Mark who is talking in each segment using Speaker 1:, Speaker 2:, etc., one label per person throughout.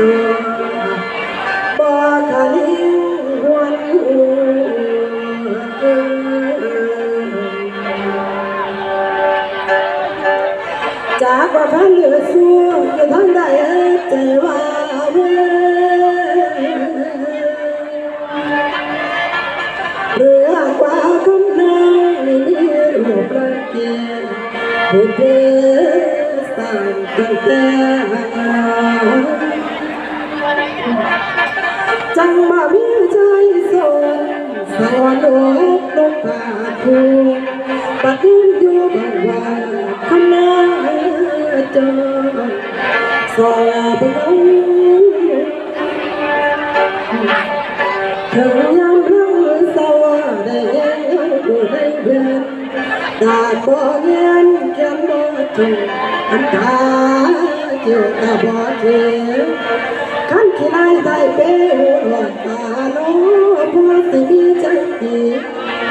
Speaker 1: จูบ่ทะลิวันจากว่าพันเหลือสู้จะทั้งได้ใจว่าเมื่อเรือกว่าคำนั้นมีรูปรักเกียรติ จังมามีใจสนสอนโลกลงผ่าภูปัดยืนอยู่บางวันคำนาจรสอนไปเอาถึงยามรื่องสวาได้ยังอยู่ในเดือนตาบ่เงียนเขียนบ่จงอันตาเกี่ยวตาบ่เทียน ขันที่นายได้เป็นหัวตาโน้พวกสิมีใจดี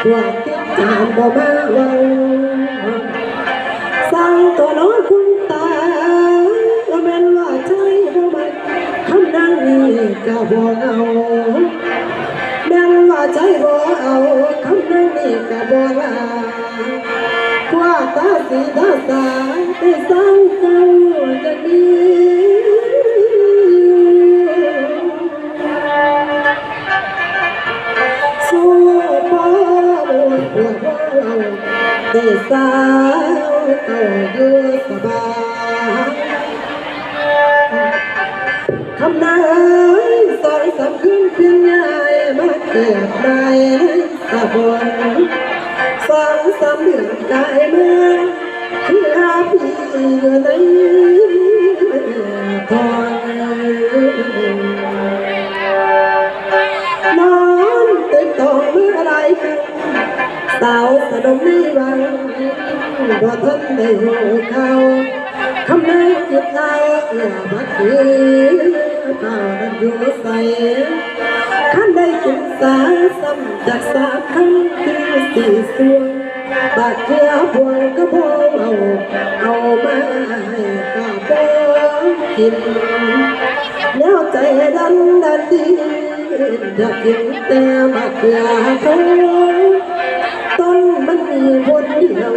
Speaker 1: พวกติดจานบ่มาวังสั่งตัวน้อยคุณตาว่าแม่นว่าใจบ่มันคำนั้นนี่ก็บ่เอาแม่นว่าใจบ่เอาคำนั้นนี่ก็บ่ว่าว่าตาสีตาสาได้สั่งเจ้าจ ได้สาวเต่าอยู่สบายคำนายสอยสำคืนเพียงใหญ่มาเกิดได้สะบนสองสามเดือนได้มาคือหาพี่อยู่ในทอนาวสะดมในวังบ่ทันได้หูข่าวคำนั้จิตเราเอื้อบัดคือข่าวนั้นอยู่ใส่ขันได้ศึกษาซ้ำจากสามคำคือสี่ส่วนบาดเจ็บพวงก็พอเอาเอามาให้ก็บ่กินแล้วใจดันดันดีอยากกินแต่มะเขือเทศต้น มันเดียว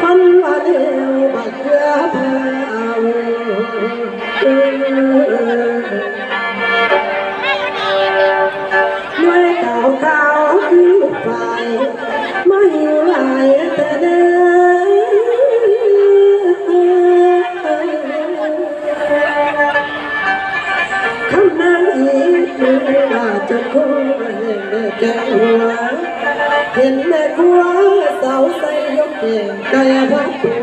Speaker 1: พันว่าเดียวมะเขือเผาด้วยเก่าขาวคือไฟไม่ไหวแต่เดินคำนั้นอีกคือว่าจะคงเห็นแม่แก่หัว เห็นแม่ครัวสาวใส่ยกเก่งกายพักตู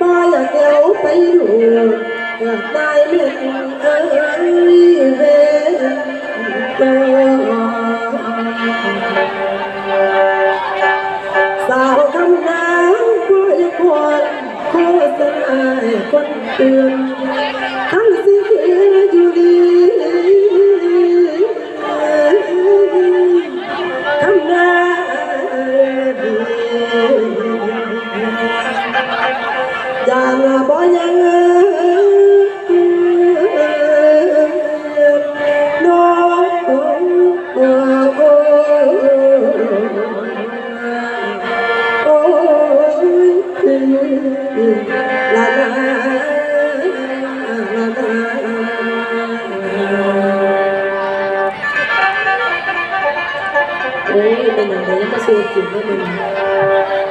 Speaker 1: ป้าอยากเอวไปดูอยากได้เม็ดเอ้ยเวนตัวสาวคำน้ำก็ยังควรโคตรอาคนเตือน โอ้ยเป็นอย่างไรยังมาสู้กินได้เลย